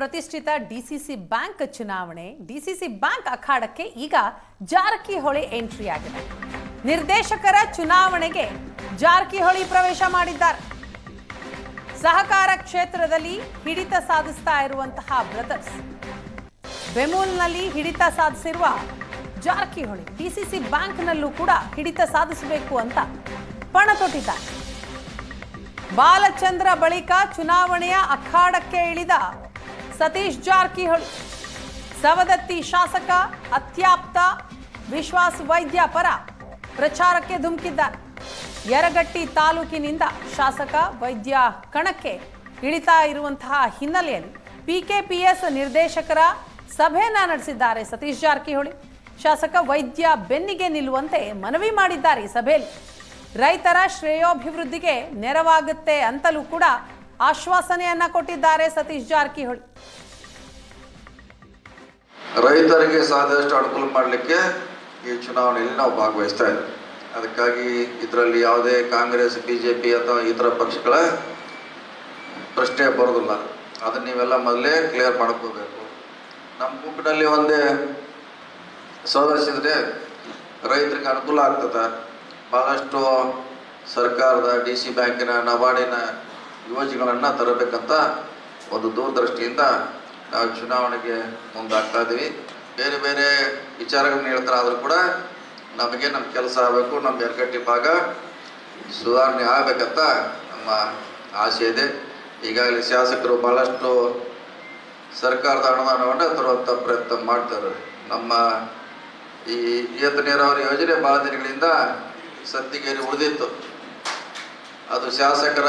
ಪ್ರತಿಷ್ಠಿತ DCC bank ಚುನಾವಣೆ, DCC bank ಅಖಾಡಕ್ಕೆ ಈಗ ಜಾರಕಿಹೊಳಿ ಎಂಟ್ರಿ ಆಗಿದೆ. ನಿರ್ದೇಶಕರ ಚುನಾವಣೆಗೆ ಜಾರಕಿಹೊಳಿ ಪ್ರವೇಶ ಮಾಡಿದ್ದಾರೆ. ಸಹಕಾರ ಕ್ಷೇತ್ರದಲ್ಲಿ ಹಿಡಿತ ಸಾಧಿಸ್ತಾ ಇರುವಂತಹ ಬ್ರದರ್ಸ್. ಬೆಮೂಲ್ನಲ್ಲಿ ಹಿಡಿತ ಸಾಧಿಸಿರುವ ಜಾರಕಿಹೊಳಿ, ಡಿಸಿಸಿ ಬ್ಯಾಂಕ್ನಲ್ಲೂ ಕೂಡ ಹಿಡಿತ ಸಾಧಿಸಬೇಕು ಅಂತ ಪಣ ತೊಟ್ಟಿದ್ದಾರೆ. ಬಾಲಚಂದ್ರ ಬಳಿಕ ಚುನಾವಣೆಯ ಅಖಾಡಕ್ಕೆ ಇಳಿದ ಸತೀಶ್ ಜಾರಕಿಹೊಳಿ, ಸವದತ್ತಿ ಶಾಸಕ, ಅತ್ಯಾಪ್ತ, ವಿಶ್ವಾಸ್ ವೈದ್ಯ ಪರ ಪ್ರಚಾರಕ್ಕೆ ಧುಮುಕಿದ್ದಾರೆ. ಯರಗಟ್ಟಿ ತಾಲೂಕಿನಿಂದ ಶಾಸಕ ವೈದ್ಯ ಕಣಕ್ಕೆ ಇಳಿತಾ ಇರುವಂತಹ ಹಿನ್ನೆಲೆಯಲ್ಲಿ ಪಿಕೆಪಿಎಸ್ ನಿರ್ದೇಶಕರ ಸಭೆಯನ್ನ ನಡೆಸಿದ್ದಾರೆ ಸತೀಶ್ ಜಾರಕಿಹೊಳಿ. ಶಾಸಕ ವೈದ್ಯ ಬೆನ್ನಿಗೆ ನಿಲ್ಲುವಂತೆ ಮನವಿ ಮಾಡಿದ್ದಾರೆ ಸಭೆಯಲ್ಲಿ. ರೈತರ ಶ್ರೇಯೋಭಿವೃದ್ಧಿಗೆ ನೆರವಾಗುತ್ತೆ ಅಂತಲೂ ಕೂಡ ಆಶ್ವಾಸನೆಯನ್ನ ಕೊಟ್ಟಿದ್ದಾರೆ ಸತೀಶ್ ಜಾರಕಿಹೊಳಿ. ರೈತರಿಗೆ ಸಾಧ್ಯಷ್ಟು ಅನುಕೂಲ ಮಾಡಲಿಕ್ಕೆ ಈ ಚುನಾವಣೆಯಲ್ಲಿ ನಾವು ಭಾಗವಹಿಸ್ತಾ ಇದ್ದೀವಿ ಅದಕ್ಕಾಗಿ ಇದರಲ್ಲಿ ಯಾವುದೇ ಕಾಂಗ್ರೆಸ್ ಬಿ ಜೆ ಪಿ ಅಥವಾ ಇತರ ಪಕ್ಷಗಳ ಪ್ರಶ್ನೆ ಬರೋದಿಲ್ಲ. ಅದನ್ನ ನೀವೆಲ್ಲ ಮೊದಲೇ ಕ್ಲಿಯರ್ ಮಾಡ್ಕೋಬೇಕು. ನಮ್ಮ ಗುಂಪಿನಲ್ಲಿ ಒಂದೇ ಸದಸ್ಯದ್ರೆ ರೈತರಿಗೆ ಅನುಕೂಲ ಆಗ್ತದೆ. ಭಾಳಷ್ಟು ಸರ್ಕಾರದ, ಡಿ ಸಿ ಬ್ಯಾಂಕಿನ ನಬಾರ್ಡಿನ ಯೋಜನೆಗಳನ್ನು ತರಬೇಕಂತ ಒಂದು ದೂರದೃಷ್ಟಿಯಿಂದ ನಾವು ಚುನಾವಣೆಗೆ ಮುಂದಾಗ್ತಾ ಇದ್ದೀವಿ ಬೇರೆ ಬೇರೆ ವಿಚಾರಗಳನ್ನ ಹೇಳ್ತಾರೆ ಆದರೂ ಕೂಡ ನಮಗೆ ನಮ್ಮ ಕೆಲಸ ಆಗಬೇಕು ನಮ್ಮ ಎರಗಟ್ಟಿ ಭಾಗ ಸುಧಾರಣೆ ಆಗಬೇಕಂತ ನಮ್ಮ ಆಸೆ ಇದೆ. ಈಗಾಗಲೇ ಶಾಸಕರು ಭಾಳಷ್ಟು ಸರ್ಕಾರದ ಅನುದಾನವನ್ನು ತರುವಂಥ ಪ್ರಯತ್ನ ಮಾಡ್ತಾರೆ. ನಮ್ಮ ಈ ಏತ ನೀರಾವರಿ ಯೋಜನೆ ಭಾಳ ದಿನಗಳಿಂದ ಸತ್ತಿಗೇರಿ ಉಳಿದಿತ್ತು. ಅದು ಶಾಸಕರ